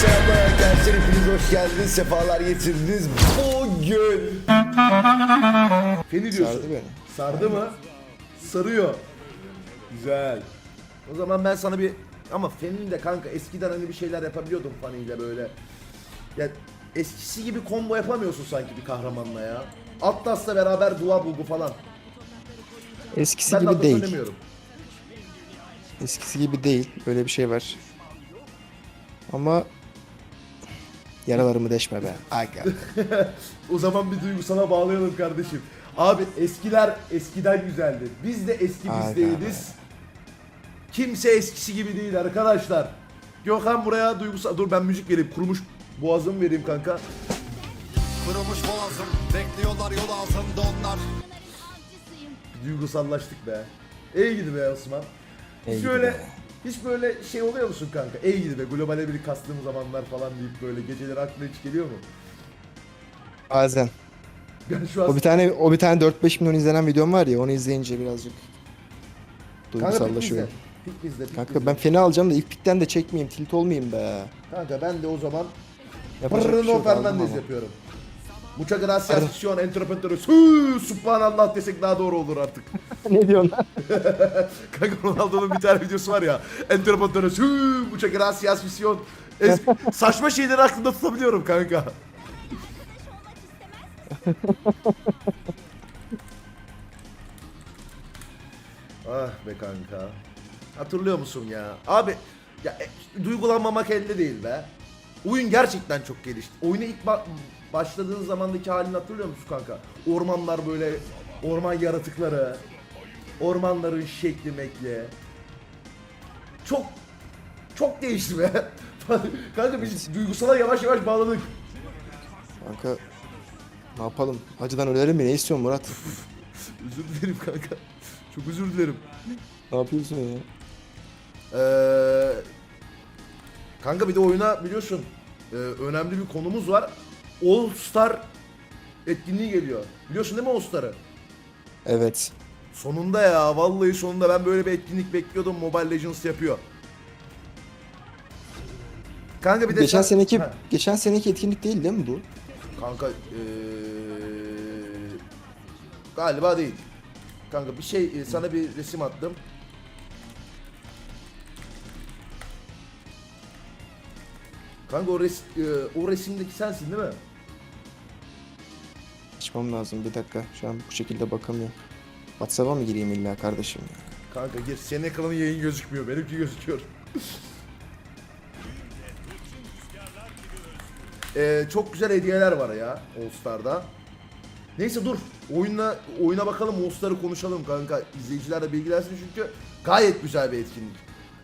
Selamlar arkadaşlar hepiniz hoş geldiniz sefalar getirdiniz bugün Feni diyorsun Sardı beni. Sardı mı? Sarıyor Güzel O zaman ben sana bir ama Feni'nin de kanka eskiden hani bir şeyler yapabiliyordum Fanny ile böyle Ya eskisi gibi combo yapamıyorsun sanki bir kahramanla ya Atlas'la beraber dua buldu falan Eskisi Ben gibi değil. Eskisi gibi değil. Öyle bir şey var. Ama yaralarımı deşme be. Aga. O zaman bir duygusala bağlayalım kardeşim. Abi eskiler eskiden güzeldi. Biz de eski Aga bizdeyiz. Kimse eskisi gibi değil arkadaşlar. Gökhan buraya duygusal... Dur ben müzik vereyim. Kurumuş boğazımı vereyim kanka. Kurumuş boğazım Bekliyorlar yol ağzında onlar duygusallaştık be. İyi gidi be Osman. İyi gidi böyle... be. Hiç böyle şey oluyor musun kanka? Gidi be. Globale bir kastığım zamanlar falan deyip böyle geceleri aklına hiç geliyor mu? Bazen. Ben şu an... O bir tane o bir tane 4-5 milyon izlenen videom var ya onu izleyince birazcık duygusallaşıyorum. Pik bizde, pik Kanka bizde. ben fena alacağım da ilk pikten de çekmeyeyim, tilt olmayayım be. Kanka ben de o zaman Yapacak şey Bruno aldım Fernandes yapıyorum. Muchas gracias. Sion, entrepreneurs. Subhanallah desek daha doğru olur artık. ne diyorsun lan? Kanka Ronaldo'nun bir tane videosu var ya. Entrepreneurs. Muchas gracias, Sion. Es- saçma şeyleri aklımda tutabiliyorum kanka. ah be kanka. Hatırlıyor musun ya? Abi ya e, duygulanmamak elde değil be. Oyun gerçekten çok gelişti. Oyuna ilk ba- başladığın zamandaki halini hatırlıyor musun kanka? Ormanlar böyle orman yaratıkları, ormanların şekli mekli. Çok çok değişti be. kanka biz duygusala yavaş yavaş bağladık. Kanka ne yapalım? Acıdan ölelim mi? Ne istiyorsun Murat? Özür dilerim kanka. Çok özür dilerim. ne yapıyorsun ya? Ee, kanka bir de oyuna biliyorsun e, önemli bir konumuz var. All Star etkinliği geliyor. Biliyorsun değil mi All Star'ı? Evet. Sonunda ya vallahi sonunda ben böyle bir etkinlik bekliyordum. Mobile Legends yapıyor. Kanka bir de Geçen sen- seneki Ha, geçen seneki etkinlik değil değil mi bu? kanka ee, galiba değil. Kanka bir şey e, sana bir resim attım. Kanka o, res, e, o resimdeki sensin değil mi? Açmam lazım bir dakika. Şu an bu şekilde bakamıyorum. WhatsApp'a mı gireyim illa kardeşim ya? Kanka gir. Senin ekranın yayın gözükmüyor. Benimki gözüküyor. Ee, çok güzel hediyeler var ya All Star'da. Neyse dur. Oyuna oyuna bakalım All Star'ı konuşalım kanka. İzleyiciler de bilgilensin çünkü gayet güzel bir etkinlik.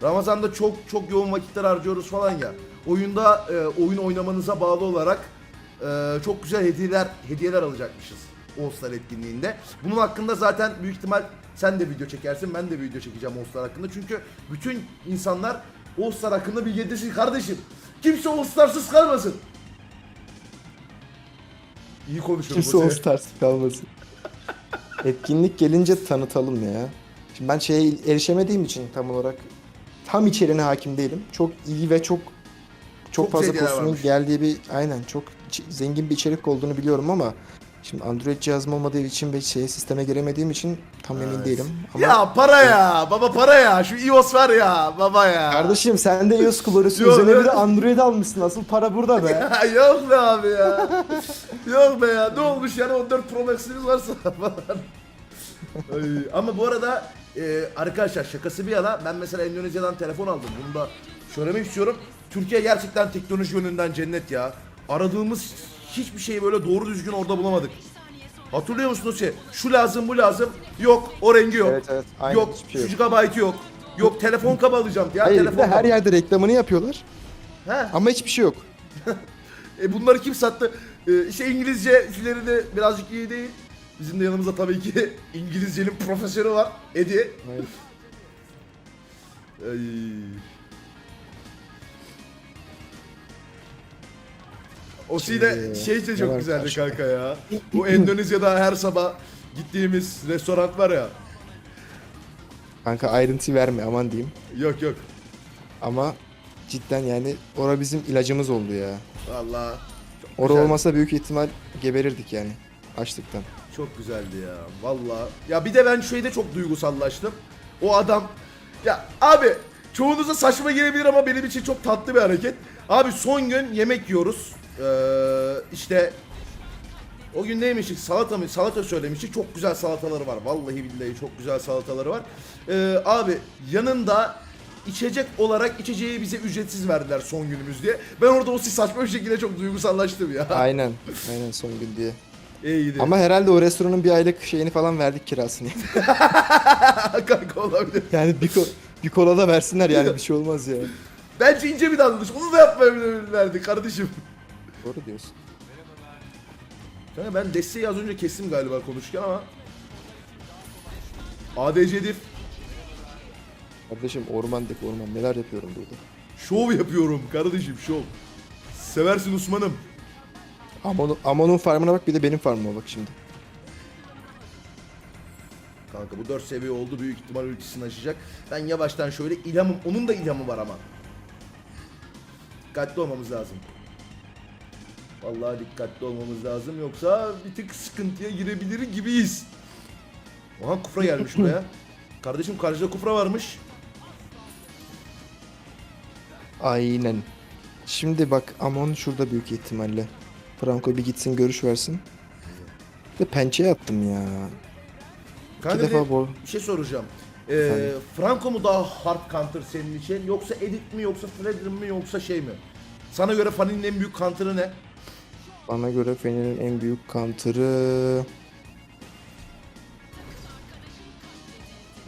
Ramazan'da çok çok yoğun vakitler harcıyoruz falan ya. Oyunda e, oyun oynamanıza bağlı olarak e, çok güzel hediyeler hediyeler alacakmışız All etkinliğinde. Bunun hakkında zaten büyük ihtimal sen de video çekersin, ben de video çekeceğim All hakkında. Çünkü bütün insanlar All hakkında bilgi edinsin kardeşim. Kimse All kalmasın. İyi konuşuyorum. Kimse All kalmasın. Etkinlik gelince tanıtalım ya. Şimdi ben şeye erişemediğim için tam olarak tam içeriğine hakim değilim. Çok iyi ve çok çok, Çok fazla varmış. geldiği bir aynen çok zengin bir içerik olduğunu biliyorum ama şimdi Android cihazım olmadığı için ve şeye sisteme giremediğim için tam emin değilim. Ama Ya para ya. Baba para ya. Şu iOS var ya. Baba ya. kardeşim sen de iOS kullanıyorsun. Üzerine bir de Android almışsın. Asıl para burada be. Ya yok be abi ya. yok be ya. Ne olmuş yani 14 Pro Max'iniz varsa falan. Ay, ama bu arada e, arkadaşlar şakası bir yana ben mesela Endonezya'dan telefon aldım. Bunu da söylemek istiyorum. Türkiye gerçekten teknoloji yönünden cennet ya. Aradığımız hiçbir şeyi böyle doğru düzgün orada bulamadık. Hatırlıyor musunuz şey? Şu lazım bu lazım. Yok o rengi yok. Evet, evet. Aynen, yok hiçbir şey şu yok. gigabyte yok. Yok telefon kabı alacağım. Ya Hayır bir telefon de her kabı. yerde reklamını yapıyorlar. He. Ama hiçbir şey yok. E bunları kim sattı? E, işte İngilizce işleri de birazcık iyi değil. Bizim de yanımızda tabii ki İngilizcenin profesörü var. Edi. Hayır. Ay. O de Şimdi şey de çok güzeldi kanka ya. Bu Endonezya'da her sabah gittiğimiz restoran var ya. Kanka ayrıntı verme aman diyeyim. Yok yok. Ama cidden yani ora bizim ilacımız oldu ya. Valla Ora olmasa büyük ihtimal geberirdik yani açlıktan. Çok güzeldi ya. Valla. Ya bir de ben şeyde çok duygusallaştım. O adam ya abi çoğunuza saçma gelebilir ama benim için çok tatlı bir hareket. Abi son gün yemek yiyoruz. Ee, işte o gün neymiştik? Salata mı? Salata söylemiştik. Çok güzel salataları var. Vallahi billahi çok güzel salataları var. Ee, abi yanında içecek olarak içeceği bize ücretsiz verdiler son günümüz diye. Ben orada o saçma bir şekilde çok duygusallaştım ya. Aynen. Aynen son gün diye. İyiydi. Ama herhalde o restoranın bir aylık şeyini falan verdik kirasını. kanka olabilir. yani bir, ko- bir kola da versinler yani bir şey olmaz ya. Bence ince bir davranış. Onu da yapmayabilirlerdi kardeşim. Doğru diyorsun. Kanka ben desteği az önce kestim galiba konuşurken ama. ADC diff. Kardeşim orman dik orman neler yapıyorum burada. Şov yapıyorum kardeşim şov. Seversin Osman'ım. Amon, Amon'un farmına bak bir de benim farmıma bak şimdi. Kanka bu 4 seviye oldu büyük ihtimal ultisini açacak. Ben yavaştan şöyle ilhamım. Onun da ilhamı var ama. Dikkatli olmamız lazım. Vallahi dikkatli olmamız lazım yoksa bir tık sıkıntıya girebilir gibiyiz. Aha kufra gelmiş buraya. Kardeşim karşıda kufra varmış. Aynen. Şimdi bak Amon şurada büyük ihtimalle. Franco bir gitsin görüş versin. De pençeye attım ya. Kanka defa bol. bir şey soracağım. Ee, Efendim? Franco mu daha hard counter senin için yoksa Edit mi yoksa Fredrin mi yoksa şey mi? Sana göre Fanny'nin en büyük counter'ı ne? Bana göre Fener'in en büyük counter'ı...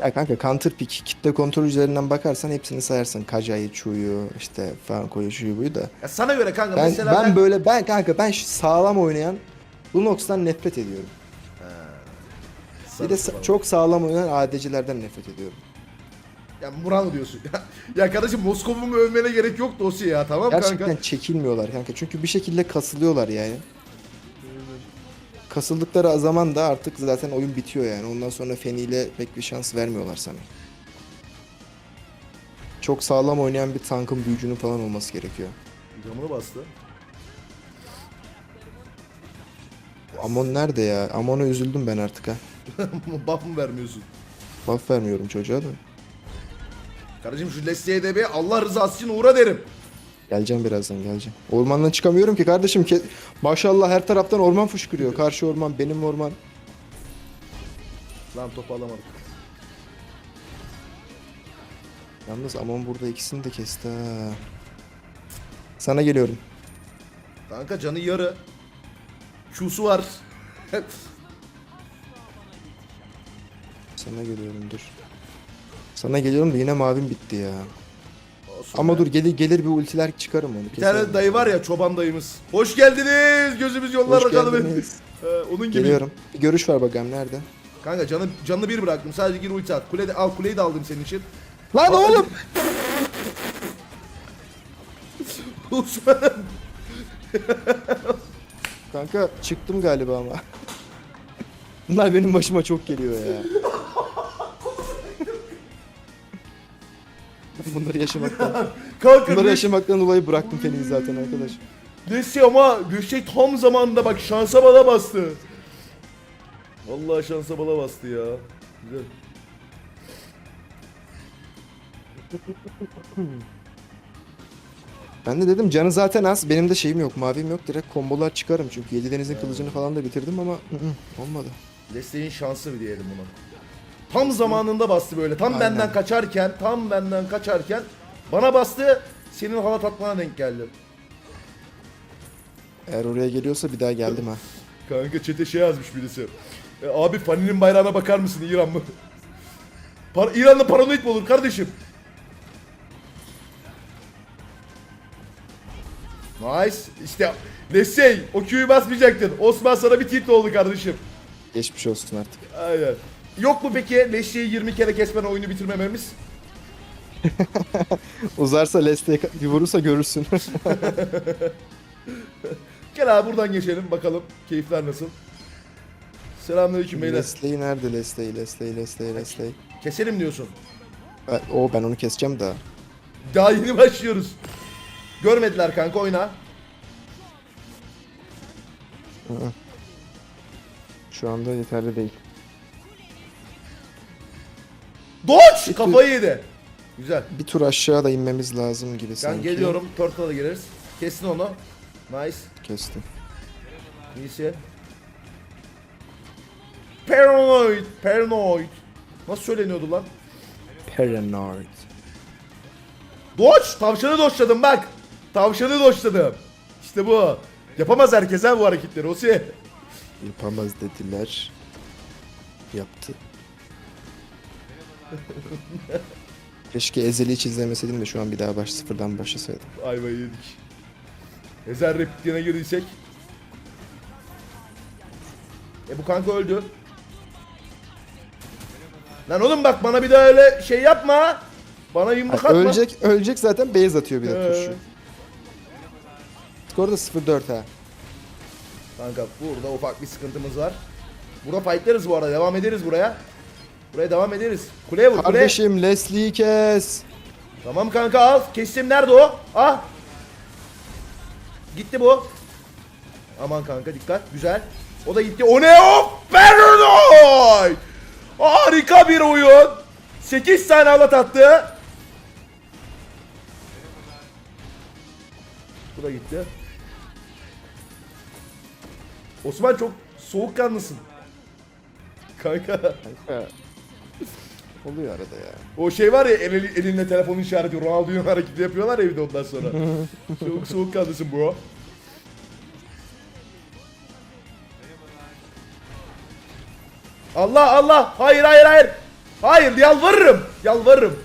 Ya kanka counter pick kitle kontrol üzerinden bakarsan hepsini sayarsın. Kaja'yı, Chu'yu, işte Franco'yu, Chu'yu buyu da. Ya sana göre kanka Ben, mesela ben böyle ben kanka ben sağlam oynayan Lunox'tan nefret ediyorum. Bir de sa- çok sağlam oynayan ADC'lerden nefret ediyorum. Ya Murano diyorsun. ya kardeşim Moskov'u övmene gerek yok dosya ya tamam Gerçekten kanka. çekilmiyorlar kanka. Çünkü bir şekilde kasılıyorlar yani. Kasıldıkları zaman da artık zaten oyun bitiyor yani. Ondan sonra Feni ile pek bir şans vermiyorlar sana. Çok sağlam oynayan bir tankın büyücünün falan olması gerekiyor. Camını bastı. Amon nerede ya? Amon'a üzüldüm ben artık ha. Buff mı vermiyorsun? Buff vermiyorum çocuğa da. Kardeşim şu Leslie'ye de bir Allah rızası için uğra derim. Geleceğim birazdan geleceğim. Ormandan çıkamıyorum ki kardeşim. Ke- Maşallah her taraftan orman fışkırıyor. Karşı orman, benim orman. Lan topu alamadık. Yalnız Amon burada ikisini de kesti ha. Sana geliyorum. Kanka canı yarı. Q'su var. Sana geliyorum dur. Sana geliyorum da yine mavim bitti ya. Olsun Ama be. dur gelir gelir bir ultiler çıkarım onu. Bir tane dayı var ya çoban dayımız. Hoş geldiniz. Gözümüz yollarda kalın. geldiniz. Ee, onun gibi. Geliyorum. Bir görüş ver bakalım nerede? Kanka canı canını bir bıraktım. Sadece gir ulti at. Kule de, al kuleyi de aldım senin için. Lan Aa, oğlum! Osman'ım. Kanka çıktım galiba ama. Bunlar benim başıma çok geliyor ya. Bunları yaşamaktan, Kanka bunları ne, yaşamaktan dolayı bıraktım Feni'yi zaten arkadaş. nesi ama şey tam zamanında bak şansa bala bastı. Vallahi şansa bala bastı ya. Güzel. Ben de dedim canı zaten az. Benim de şeyim yok, mavim yok. Direkt kombolar çıkarım çünkü Yedi Deniz'in kılıcını falan da bitirdim ama olmadı. Desteğin şansı bir diyelim buna. Tam zamanında bastı böyle. Tam Aynen. benden kaçarken, tam benden kaçarken bana bastı. Senin halat atmana denk geldi. Eğer oraya geliyorsa bir daha geldim ha. Kanka çete şey yazmış birisi. E, abi Fani'nin bayrağına bakar mısın İran mı? Par İran'da paranoid mi olur kardeşim? Nice. İşte Lesey o Q'yu basmayacaktın. Osman sana bir tilt oldu kardeşim. Geçmiş olsun artık. Aynen. Yok mu peki Leşe'yi 20 kere kesmen oyunu bitirmememiz? Uzarsa Leste'ye bir vurursa görürsün. Gel abi buradan geçelim bakalım keyifler nasıl. Selamünaleyküm beyler. Lesley nerede Lesley, Lesley, Lesley, Lesley. Keselim diyorsun. Ben- O ben onu keseceğim daha. Daha yeni başlıyoruz. Görmediler kanka oyna. Şu anda yeterli değil. Dodge! Kafayı yedi. Güzel. Bir tur aşağı da inmemiz lazım gibi Ben sanki. geliyorum. Turtle'a da gireriz. Kestin onu. Nice. Kestim. İyisi. Paranoid. Paranoid. Nasıl söyleniyordu lan? Paranoid. Dodge! Tavşanı doçladım bak. Tavşanı doçladım. İşte bu. Yapamaz herkes ha bu hareketleri. Osi. Yapamaz dediler. Yaptı. Keşke Ezel'i hiç izlemeseydim de şu an bir daha baş sıfırdan başlasaydım. Ayvayı yedik. Ezel repliğine girdiysek. E bu kanka öldü. Lan oğlum bak bana bir daha öyle şey yapma. Bana yumruk atma. ölecek, ölecek zaten base atıyor bir de Ee. turşu. Skor da 0-4 ha. Kanka burada ufak bir sıkıntımız var. Burada fightlarız bu arada. Devam ederiz buraya. Buraya devam ederiz. Kuleye vur kuleye. Kardeşim Leslie'yi kes. Tamam kanka al. Kestim nerede o? Ah. Gitti bu. Aman kanka dikkat. Güzel. O da gitti. O ne o? Paranoid. Harika bir oyun. 8 tane alat attı. Bu da gitti. Osman çok soğukkanlısın. Kanka. Kanka. Oluyor arada ya. O şey var ya el, elinle telefonun işareti Ronaldinho hareketi yapıyorlar ya evde ondan sonra. Çok soğuk kaldısın bro. Allah Allah hayır hayır hayır. Hayır yalvarırım yalvarırım.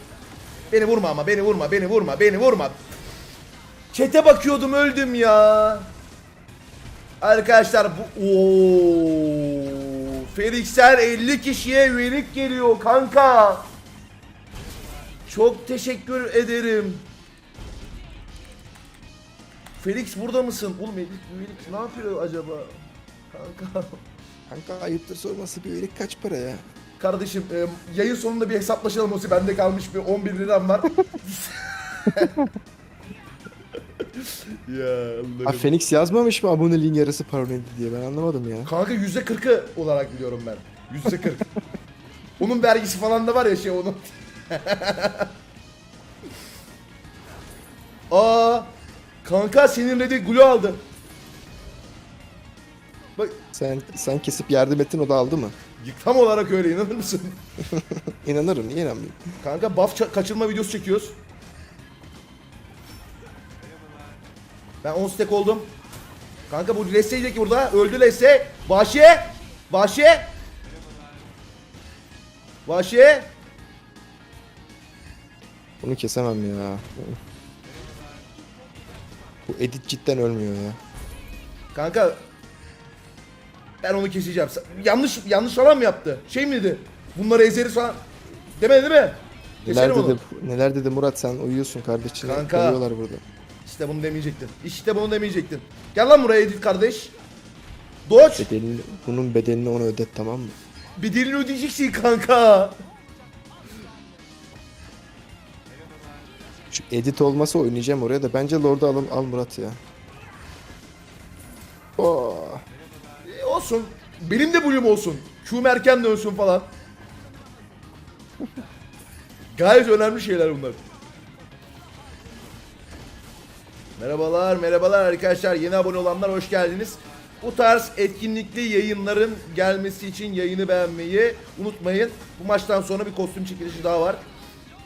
Beni vurma ama beni vurma beni vurma beni vurma. Çete bakıyordum öldüm ya. Arkadaşlar bu ooo Felixler 50 kişiye üyelik geliyor kanka. Çok teşekkür ederim. Felix burada mısın? Oğlum Felix, Felix ne yapıyor acaba? Kanka. Kanka ayıptır sorması bir üyelik kaç para ya? Kardeşim e, yayın sonunda bir hesaplaşalım olsun. Bende kalmış bir 11 liram var. ya Ha Allah'ım. Phoenix yazmamış mı aboneliğin yarısı paranoid diye ben anlamadım ya. Kanka yüzde kırkı olarak biliyorum ben. Yüzde kırk. onun vergisi falan da var ya şey onun. Aa, kanka senin dedi gulu aldı. Bak Sen sen kesip yardım ettin o da aldı mı? tam olarak öyle inanır mısın? İnanırım niye inanmayayım? Kanka buff ça- kaçırma videosu çekiyoruz. Ben 10 stack oldum. Kanka bu Lesse'ydi ki burada. Öldü Lesse. Vahşi. Vahşi. Vahşi. Bunu kesemem ya. Bu edit cidden ölmüyor ya. Kanka ben onu keseceğim. Yanlış yanlış falan mı yaptı? Şey miydi? Bunları ezeriz falan. Demedi değil mi? Neler Keselim dedi, neler dedi Murat sen uyuyorsun kardeşine. Kanka. Dövüyorlar burada. İşte bunu demeyecektin. İşte bunu demeyecektin. Gel lan buraya Edit kardeş. Doç. Bedelini, bunun bedelini ona ödet tamam mı? Bir dilini ödeyeceksin kanka. Şu edit olmasa oynayacağım oraya da bence Lord'u al, al Murat ya. Oh. E, olsun. Benim de bölüm olsun. Q'm erken dönsün falan. Gayet önemli şeyler bunlar. Merhabalar, merhabalar arkadaşlar. Yeni abone olanlar hoş geldiniz. Bu tarz etkinlikli yayınların gelmesi için yayını beğenmeyi unutmayın. Bu maçtan sonra bir kostüm çekilişi daha var.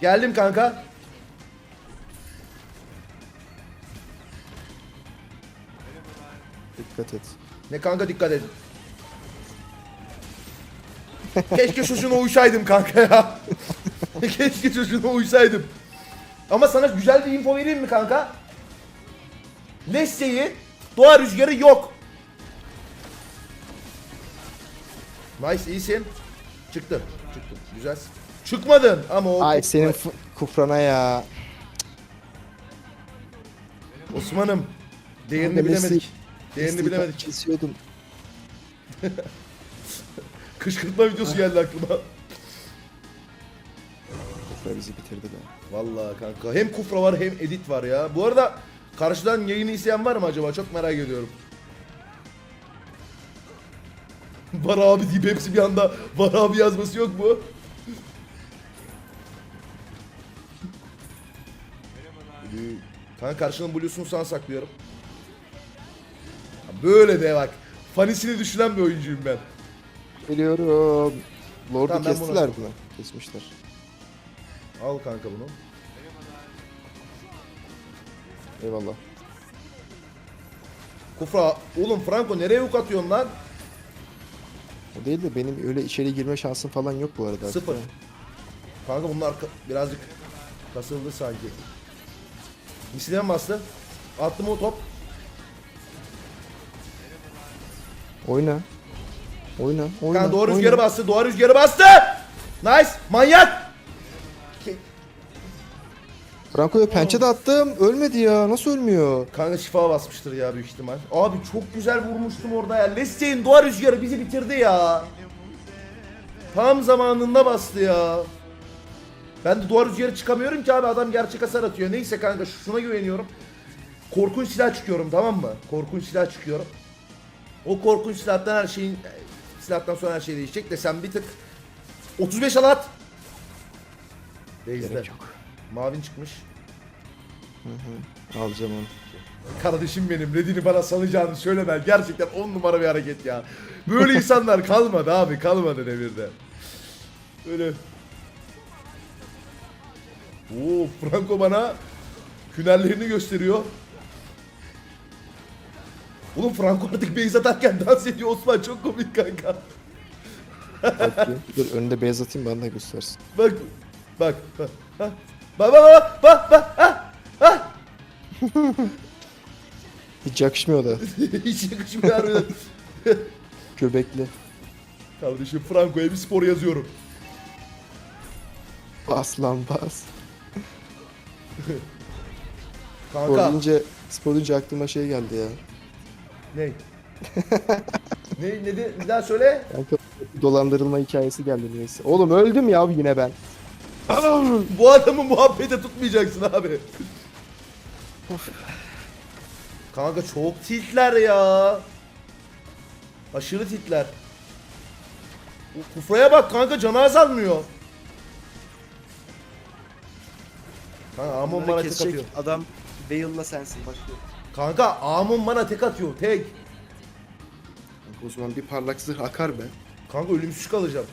Geldim kanka. Dikkat et. Ne kanka dikkat edin. Keşke çocuğuna uysaydım kanka ya. Keşke çocuğuna uysaydım. Ama sana güzel bir info vereyim mi kanka? Leslie'yi doğa rüzgarı yok. Nice iyisin. Çıktın. Çıktın. Güzel. Çıkmadın ama o Ay senin f- kufrana ya. Osman'ım değerini Leslie- bilemedik. Değerini Leslie'yi bilemedik. Kesiyordum. Kışkırtma videosu geldi aklıma. Kufra bizi bitirdi be. Vallahi kanka hem kufra var hem edit var ya. Bu arada Karşıdan yayını isteyen var mı acaba? Çok merak ediyorum. var abi deyip hepsi bir anda var abi yazması yok mu? Kanka karşının Blue'sunu sana saklıyorum. Böyle de bak. Fanisini düşünen bir oyuncuyum ben. Geliyorum. Lord'u Tamam, ben kestiler bunu. Kesmişler. Al kanka bunu. Eyvallah. Kufra. Oğlum Franco nereye ok atıyorsun lan? O değil de benim öyle içeri girme şansım falan yok bu arada. Sıfır. Kanka bunlar ka- birazcık kasıldı sanki. Misile mi bastı? Attım o top. Oyna. Oyna. Oyna. Kanka doğru oyna. rüzgarı bastı. Doğru rüzgarı bastı. Nice. Manyak. Franco'ya pençe de attım. Ölmedi ya. Nasıl ölmüyor? Kanka şifa basmıştır ya büyük ihtimal. Abi çok güzel vurmuştum orada ya. Leicest'in doğa rüzgarı bizi bitirdi ya. Tam zamanında bastı ya. Ben de doğa rüzgarı çıkamıyorum ki abi adam gerçek hasar atıyor. Neyse kanka şuna güveniyorum. Korkunç silah çıkıyorum tamam mı? Korkunç silah çıkıyorum. O korkunç silahtan her şeyin silahtan sonra her şey değişecek de sen bir tık 35 al at. Beyzde. Gerek yok. Mavin çıkmış. Alacağım onu. Kardeşim benim Redini bana salacağını söylemen gerçekten on numara bir hareket ya. Böyle insanlar kalmadı abi kalmadı devirde. Böyle. Oo Franco bana hünerlerini gösteriyor. Oğlum Franco artık base atarken dans ediyor Osman çok komik kanka. Bakayım. Dur önünde beyaz atayım bana da göstersin. Bak bak bak. Bak bak bak bak bak ha. ha. Hiç yakışmıyor da. Hiç yakışmıyor harbiden. Göbekli. Kardeşim Franco'ya bir spor yazıyorum. Bas lan bas. Spor Kanka. deyince, spor deyince aklıma şey geldi ya. Ne? ne ne de bir daha söyle. Kanka dolandırılma hikayesi geldi neyse. Oğlum öldüm ya yine ben. Bu adamı muhabbete tutmayacaksın abi. Kanka çok tiltler ya. Aşırı tiltler. O kufraya bak kanka canı azalmıyor. Kanka Amon bana tek atıyor. adam Bale'la sensin başlıyor. Kanka Amon bana tek atıyor tek. O zaman bir parlak zırh akar be. Kanka ölümsüz kalacağım.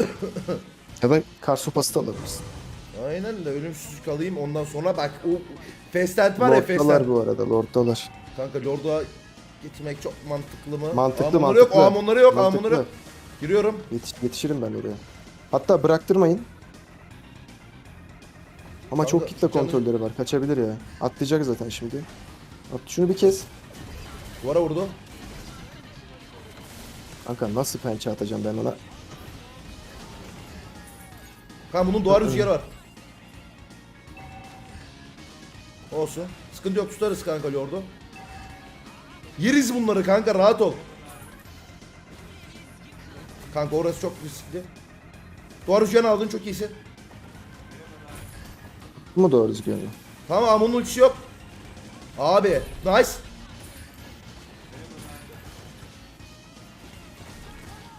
Ya da kar sopası da alabilirsin. Aynen de ölümsüz kalayım ondan sonra bak o Festent var ya Festent. Lord'dalar bu arada lord'dalar. Kanka Lord'a gitmek çok mantıklı mı? Mantıklı, Amonları yok, mantıklı. amonları yok, Mantıklı. amonları yok. Giriyorum. Yetiş, yetişirim ben oraya. Hatta bıraktırmayın. Ama Kanka, çok kitle canım- kontrolleri var. Kaçabilir ya. Atlayacak zaten şimdi. At şunu bir kez. Duvara vurdu. Kanka nasıl pençe atacağım ben ona? Kanka bunun duvar rüzgarı var. Olsun. Sıkıntı yok tutarız kanka Lord'u. Yeriz bunları kanka rahat ol. Kanka orası çok riskli. Duvar rüzgarını aldın çok iyisin. Bu mu doğru düzgün? Tamam Amon'un ultisi yok. Abi nice.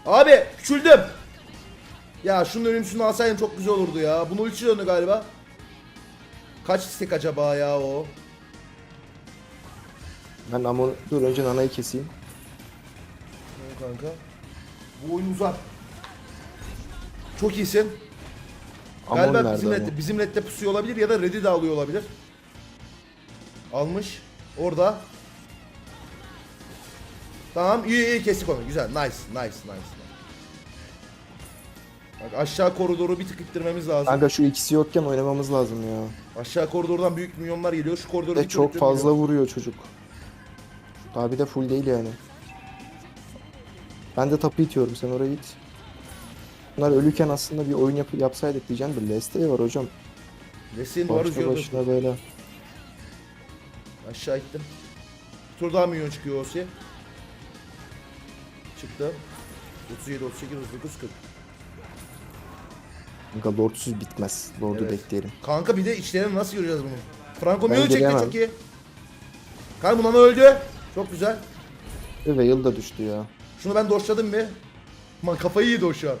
Abi küçüldüm. Ya şunun ölümsüzünü alsaydım çok güzel olurdu ya. Bunun ultisi döndü galiba. Kaç istek acaba ya o? Ben ama dur önce nanayı keseyim. Ne kanka? Bu oyun uzar. Çok iyisin. Amon Galiba nerede bizim Amon? redde, bizim redde pusuyor olabilir ya da red'i de alıyor olabilir. Almış. Orada. Tamam iyi iyi kestik onu. Güzel. Nice. Nice. Nice. Bak aşağı koridoru bir tık ittirmemiz lazım. Kanka şu ikisi yokken oynamamız lazım ya. Aşağı koridordan büyük milyonlar geliyor. Şu koridoru bir çok türlü fazla ittiremiyor. vuruyor çocuk. Abi de full değil yani. Ben de tapu itiyorum sen oraya it. Bunlar ölüken aslında bir oyun yapı yapsaydık diyeceğim de Leste var hocam. Lesin duvarı Başta gördüm. başına böyle. Aşağı ittim. Bir tur daha milyon çıkıyor Osi. Çıktı. 37, 38, 39, 40. Kanka lordsuz bitmez. Lordu Evet. bekleyelim. Kanka bir de içlerini nasıl göreceğiz bunu? Franco Ben milyon çekti giremem. çok iyi. Kanka bundan öldü. Çok güzel. Ve Veil da düştü ya. Şunu ben doşladım mı? Man kafayı yedi o şu an.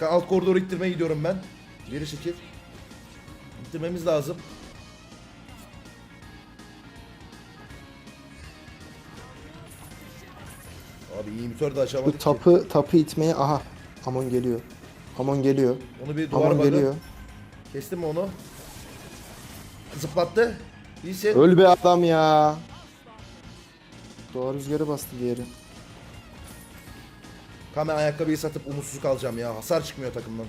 Kanka alt koridoru ittirmeye gidiyorum ben. Geri çekil. İttirmemiz lazım. Abi iyi imitör de Bu açamadık ki. tapı tapı itmeye aha. Amon geliyor. Amon geliyor. Onu bir duvar Amon bug'ı. geliyor. Kestim mi onu? Zıplattı. İyisin. Öl be adam ya. Doğa rüzgarı bastı diğeri. Kanka ben ayakkabıyı satıp umutsuz kalacağım ya. Hasar çıkmıyor takımdan.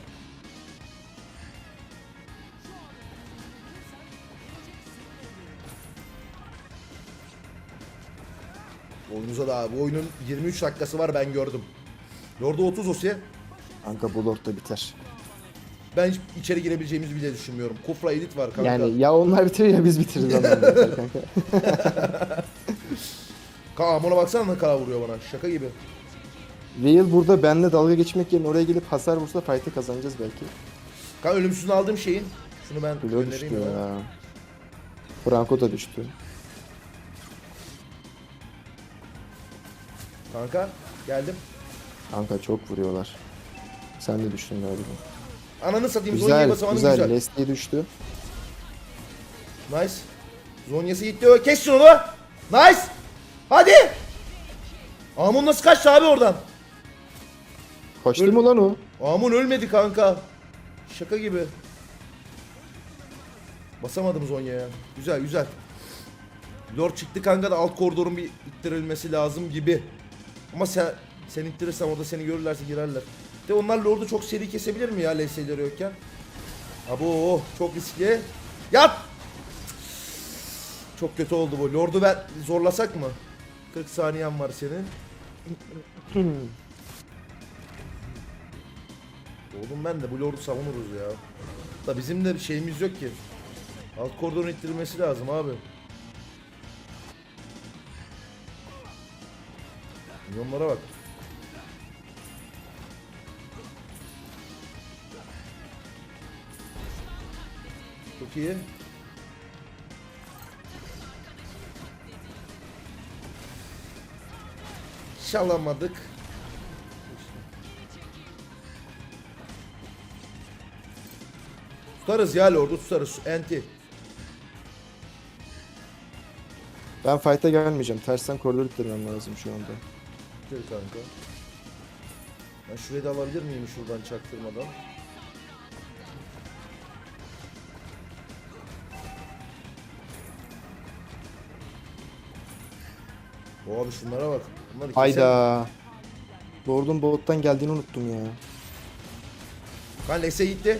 Oyunuza da abi. Bu oyunun 23 dakikası var ben gördüm. Lord'u 30 Osiye. Kanka bu lord da biter. Ben hiç içeri girebileceğimizi bile düşünmüyorum. Kufra Edit var kanka. Yani ya onlar bitirir ya biz bitiririz biter kanka. Kanka Amon'a baksana ne kadar vuruyor bana. Şaka gibi. Veil burada benle dalga geçmek yerine oraya gelip hasar vursa fight'ı kazanacağız belki. Kanka ölümsüzün aldığım şeyin. Şunu ben Blue düştü göndereyim ya. ya. Franco da düştü. Kanka geldim. Kanka çok vuruyorlar. Sen de düştün galiba. Ananı satayım. Zonya'ya Güzel, basamadım güzel. güzel. Leslie düştü. Nice. Zonya'sı gitti. Ö, Kes şunu. Nice. Hadi. Amun nasıl kaçtı abi oradan? Kaçtı Öl- mı lan o? Amun ölmedi kanka. Şaka gibi. Basamadım Zonya'ya. Güzel güzel. Lord çıktı kanka da alt koridorun bir ittirilmesi lazım gibi. Ama sen sen ittirirsen orada seni görürlerse girerler. De onlar Lord'u çok seri kesebilir mi ya LS'leri yokken? Abo çok riskli. Yat! Çok kötü oldu bu. Lord'u ver zorlasak mı? 40 saniyen var senin. Oğlum ben de bu Lord'u savunuruz ya. Da bizim de bir şeyimiz yok ki. Alt koridorun ittirilmesi lazım abi. Milyonlara bak. Çok iyi. Çalamadık. Tutarız ya Lord'u tutarız. Enti. Ben fight'a gelmeyeceğim. Tersten koridor ittirmem lazım şu anda. Dur kanka. Ben şurayı da alabilir miyim şuradan çaktırmadan? Abi şunlara bak. Bunları keser- Hayda. Lord'un bottan geldiğini unuttum ya. Kan Lex'e gitti.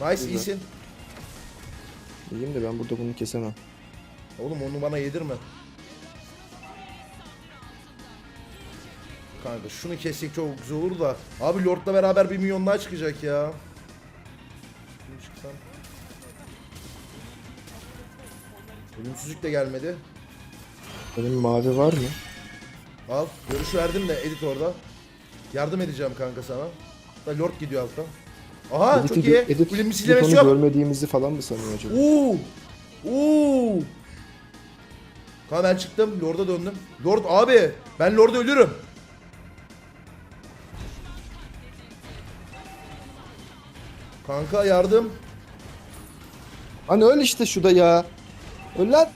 Nice Güzel. iyisin. İyiyim de ben burada bunu kesemem. Oğlum onu bana yedirme. Kanka şunu kessek çok güzel olur da. Abi Lord'la beraber bir milyon daha çıkacak ya. Ölümsüzlük de gelmedi. Benim mavi var mı? Al. Görüş verdim de edit orada. Yardım edeceğim kanka sana. Da Lord gidiyor alttan. Aha Edit'i çok iyi. Edit, Film Edit onu yok. görmediğimizi falan mı sanıyor acaba? Oo! Oo! Kanka ben çıktım. Lord'a döndüm. Lord abi. Ben Lord'a ölürüm. Kanka yardım. Hani öl işte şu da ya. Öl lan.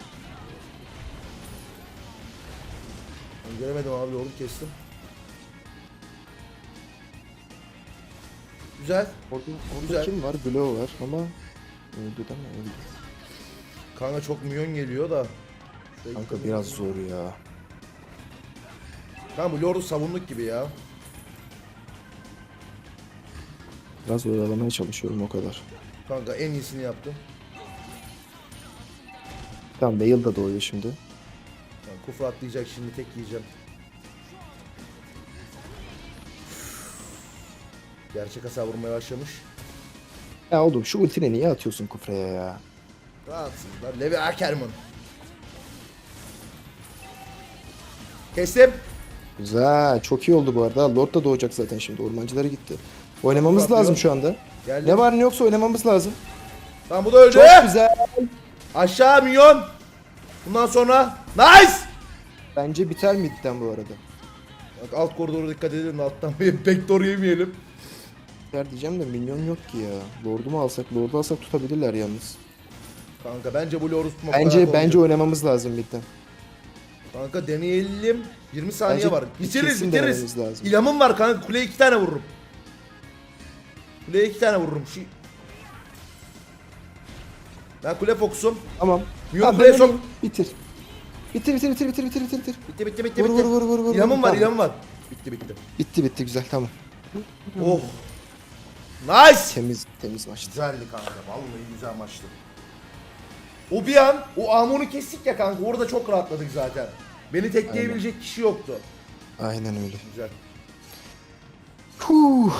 Ben göremedim abi Lord'u kestim. Güzel. Orada, orada Güzel. kim var? Blow var ama öldü değil mi? Öldü. Kanka çok milyon geliyor da. Şuraya Kanka gidelim. biraz zor ya. Kanka bu Lord'u savunduk gibi ya. Biraz oyalamaya çalışıyorum o kadar. Kanka en iyisini yaptım. Tamam Veil da doğuyor şimdi. Yani kufra atlayacak şimdi tek yiyeceğim. Gerçek hasar vurmaya başlamış. Ya oğlum şu ultini niye atıyorsun kufraya ya? Rahatsın lan. Levi Ackerman. Kestim. Güzel. Çok iyi oldu bu arada. Lord da doğacak zaten şimdi. Ormancılara gitti. Oynamamız Yapıyor. lazım şu anda. Geldim. Ne var ne yoksa oynamamız lazım. Tamam bu da öldü. Çok güzel. Aşağı milyon. Bundan sonra Nice! Bence biter midden bu arada. Bak alt koridora dikkat edelim de alttan bir backdoor yemeyelim. Biter diyeceğim de minyon yok ki ya. Lord'u mu alsak? Lord'u alsak tutabilirler yalnız. Kanka bence bu Lorus tutmak Bence bence oynamamız lazım midden. Kanka deneyelim. 20 saniye Bence var. Bitiririz kesin bitiririz. denememiz lazım. İlamım var kanka kuleye iki tane vururum. Kuleye iki tane vururum. Şu... Ben kule fokusum. Tamam. Kuleye ben sok. oynayayım. Bitir. Bitir bitir bitir bitir bitir bitir. bitir. Bitti bitti bitti Vur bitti. vur vur vur vur. İlamım var Tamam. ilamım var. Bitti bitti. Bitti bitti güzel tamam. Oh. Nice. Temiz temiz maçtı. Güzeldi kanka. Vallahi güzel maçtı. O bir an o Amon'u kestik ya kanka orada çok rahatladık zaten. Beni tekleyebilecek kişi yoktu. Aynen öyle. Güzel. Huh.